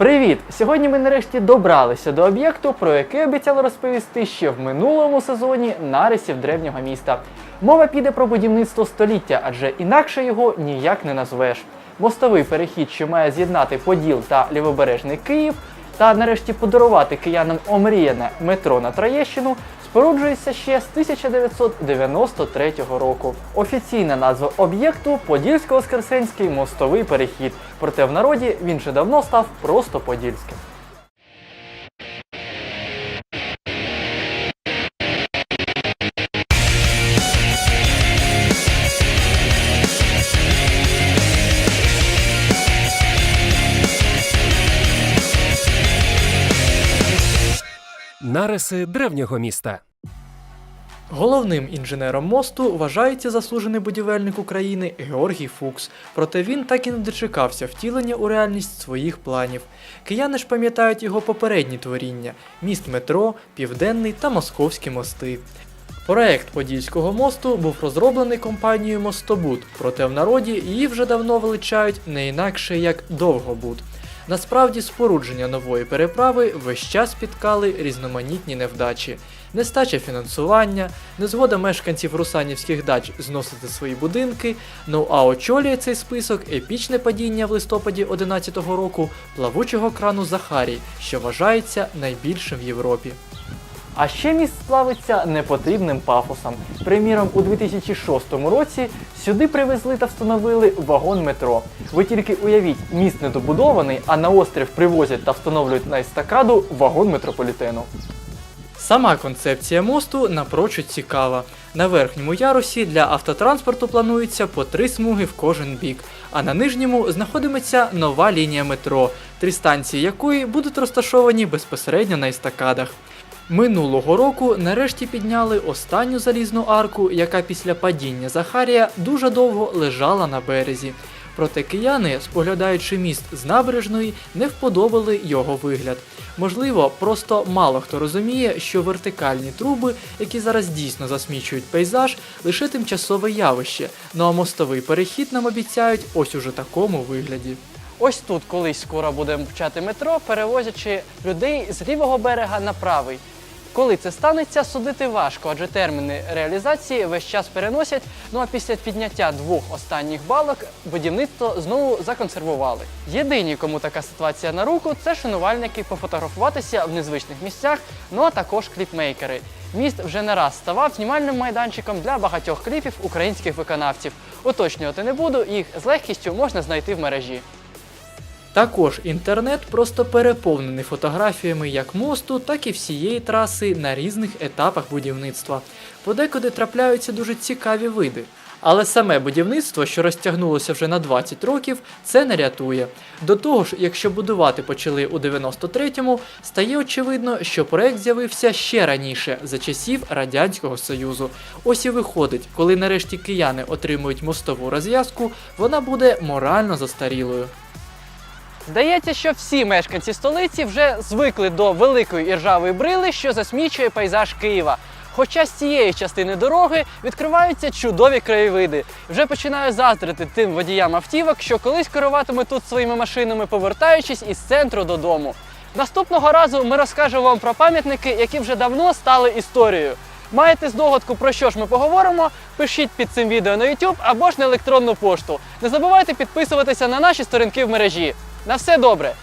Привіт! Сьогодні ми нарешті добралися до об'єкту, про який обіцяли розповісти ще в минулому сезоні нарисів древнього міста. Мова піде про будівництво століття, адже інакше його ніяк не назвеш. Мостовий перехід, що має з'єднати Поділ та лівобережний Київ, та нарешті подарувати киянам омріяне метро на Троєщину, споруджується ще з 1993 року. Офіційна назва об'єкту Подільсько-Воскресенський мостовий перехід. Проте в народі він вже давно став просто Подільським. Нариси древнього міста. Головним інженером мосту вважається заслужений будівельник України Георгій Фукс. Проте він так і не дочекався втілення у реальність своїх планів. Кияни ж пам'ятають його попередні творіння: міст метро, південний та московські мости. Проект Подільського мосту був розроблений компанією Мостобуд, проте в народі її вже давно величають не інакше як Довгобуд. Насправді спорудження нової переправи весь час спіткали різноманітні невдачі. Нестача фінансування, незгода мешканців русанівських дач зносити свої будинки. Ну а очолює цей список епічне падіння в листопаді 11-го року плавучого крану Захарій, що вважається найбільшим в Європі. А ще міст славиться непотрібним пафосом. Приміром, у 2006 році сюди привезли та встановили вагон метро. Ви тільки уявіть, міст недобудований, а на острів привозять та встановлюють на естакаду вагон метрополітену. Сама концепція мосту напрочуд цікава. На верхньому ярусі для автотранспорту планується по три смуги в кожен бік, а на нижньому знаходиметься нова лінія метро, три станції якої будуть розташовані безпосередньо на естакадах. Минулого року нарешті підняли останню залізну арку, яка після падіння Захарія дуже довго лежала на березі. Проте кияни, споглядаючи міст з набережної, не вподобали його вигляд. Можливо, просто мало хто розуміє, що вертикальні труби, які зараз дійсно засмічують пейзаж, лише тимчасове явище. Ну а мостовий перехід нам обіцяють ось уже такому вигляді. Ось тут колись скоро будемо почати метро, перевозячи людей з лівого берега на правий. Коли це станеться, судити важко, адже терміни реалізації весь час переносять. Ну а після підняття двох останніх балок будівництво знову законсервували. Єдині, кому така ситуація на руку, це шанувальники пофотографуватися в незвичних місцях, ну а також кліпмейкери. Міст вже не раз ставав знімальним майданчиком для багатьох кліпів українських виконавців. Уточнювати не буду, їх з легкістю можна знайти в мережі. Також інтернет просто переповнений фотографіями як мосту, так і всієї траси на різних етапах будівництва. Подекуди трапляються дуже цікаві види. Але саме будівництво, що розтягнулося вже на 20 років, це не рятує. До того ж, якщо будувати почали у 93-му, стає очевидно, що проект з'явився ще раніше, за часів Радянського Союзу. Ось і виходить, коли нарешті кияни отримують мостову розв'язку, вона буде морально застарілою. Здається, що всі мешканці столиці вже звикли до великої іржавої брили, що засмічує пейзаж Києва. Хоча з цієї частини дороги відкриваються чудові краєвиди. Вже починаю заздрити тим водіям автівок, що колись керуватимуть тут своїми машинами, повертаючись із центру додому. Наступного разу ми розкажемо вам про пам'ятники, які вже давно стали історією. Маєте здогадку, про що ж ми поговоримо? Пишіть під цим відео на YouTube або ж на електронну пошту. Не забувайте підписуватися на наші сторінки в мережі. На все добре!